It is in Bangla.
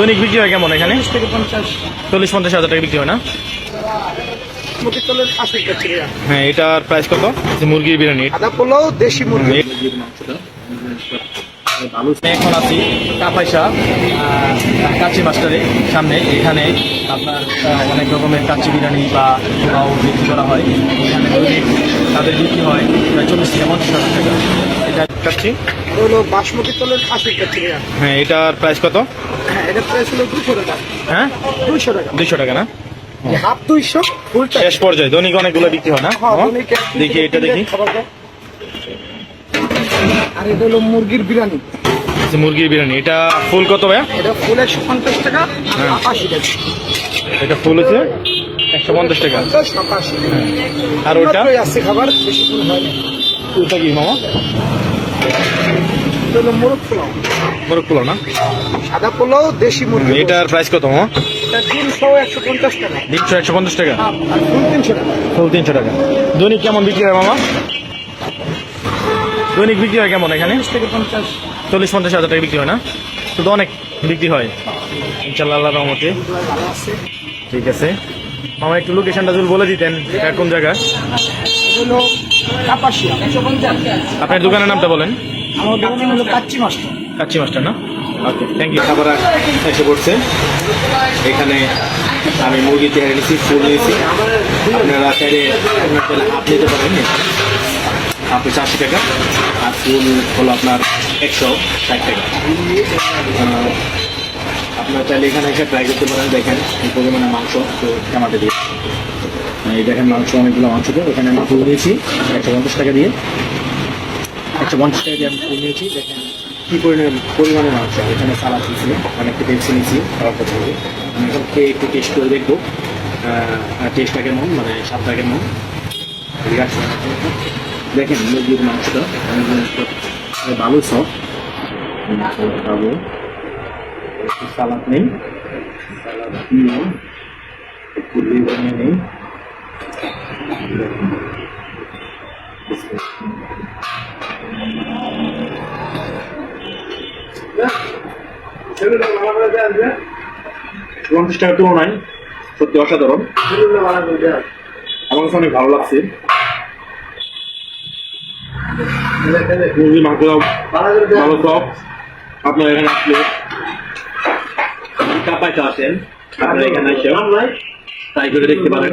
দৈনিক বিক্রি হয় কেমন এখানে? থেকে পঞ্চাশ। চল্লিশ পঞ্চাশ হাজার টাকা বিক্রি হয় না? হ্যাঁ এটার প্রাইস কত? মুরগির বিরিয়ানি। দেশি মুরগি। এখন আছি কাপাইসা কাচি মাস্টারে সামনে। এখানে আপনার অনেক রকমের কাচি বিরিয়ানি বা পোলাও বিক্রি করা হয়। এখানে তাদের বিক্রি হয়? প্রায় চল্লিশ থেকে পঞ্চাশ হাজার টাকা এটা কাচ্ছি হলো বাসমতি তলের আশি টাকা হ্যাঁ এটার প্রাইস কত? হ্যাঁ এটা প্রাইস হলো দুশো টাকা। হ্যাঁ? দুইশো টাকা। দুইশো টাকা না? হাফ দুইশো শেষ পর্যায়ে দৈনিক অনেকগুলো বিক্রি হয় না? হ্যাঁ, দেখি এটা দেখি। আর এটা হলো মুরগির বিরিয়ানি। যে মুরগির বিরিয়ানি। এটা ফুল কত ভাইয়া? এটা ফুল একশো পঞ্চাশ টাকা হ্যাঁ। আশি টাকা। এটা ফুল হচ্ছে? একশো পঞ্চাশ টাকা আর ওটা? মাত্রই আসছে খাবার বেশি কি মামা? মোরগ পোলাও। মোরগ পোলাও না? সাদা পোলাও দেশি মুরগি এটার প্রাইস কত মামা? তিনশো একশো পঞ্চাশ টাকা। তিনশো একশো পঞ্চাশ টাকা? ফুল তিনশো টাকা। ফুল তিনশো টাকা। দৈনিক কেমন বিক্রি হয় মামা? দৈনিক বিক্রি হয় কেমন এখানে? চল্লিশ পঞ্চাশ। হাজার টাকা বিক্রি হয় না? শুধু অনেক বিক্রি হয়। ইনশাল্লাহ আল্লাহ রহমতে। ঠিক আছে। মামা একটু লোকেশনটা যদি বলে দিতেন এটা কোন জায়গা? আপনার দোকানের নামটা বলেন। আমার হলো কাচ্চি মাস্টার। কাচ্চি মাস্টার না? ওকে থ্যাংক ইউ খাবার এসে পড়ছে। এখানে আমি মুরগি তেহারি নিয়েছি ফুল নিয়েছি। আপনারা চাইলে হাফ নিতে পারেন। হচ্ছে আশি টাকা। আর ফুল হলো আপনার একশো ষাট টাকা। আপনারা চাইলে এখানে এসে ট্রাই করতে পারেন, দেখেন এই পরিমাণে মাংস, তো টমাটো দিয়ে। এই দেখেন মাংস, অনেকগুলো মাংস তো এখানে আমি ফুল দিয়েছি, একশো পঞ্চাশ টাকা দিয়ে। একশো পঞ্চাশ টাকা দিয়ে আমি ফুল নিয়েছি দেখেন কি পরিমাণে পরিমাণে মাংস। এখানে সালাদ দিয়েছি অনেকটা পেপসি নিয়েছি খাবার করতে হবে। আমি এখন খেয়ে একটু টেস্ট করে দেখব টেস্টটা কেমন মানে স্বাদটা কেমন। দেখেন মুরগির মাংসটা ভালো একটু সালাদ নেই। সালাদ নেই। পঞ্চাশ টাকার তুলনায় সত্যি অসাধারণ। আমার কাছে অনেক ভালো লাগছে। মাংস ভালো সব। আপনার এখানে আসলে কাপাইতে আসেন। আপনারা এখানে এসে তাই করে দেখতে পারেন।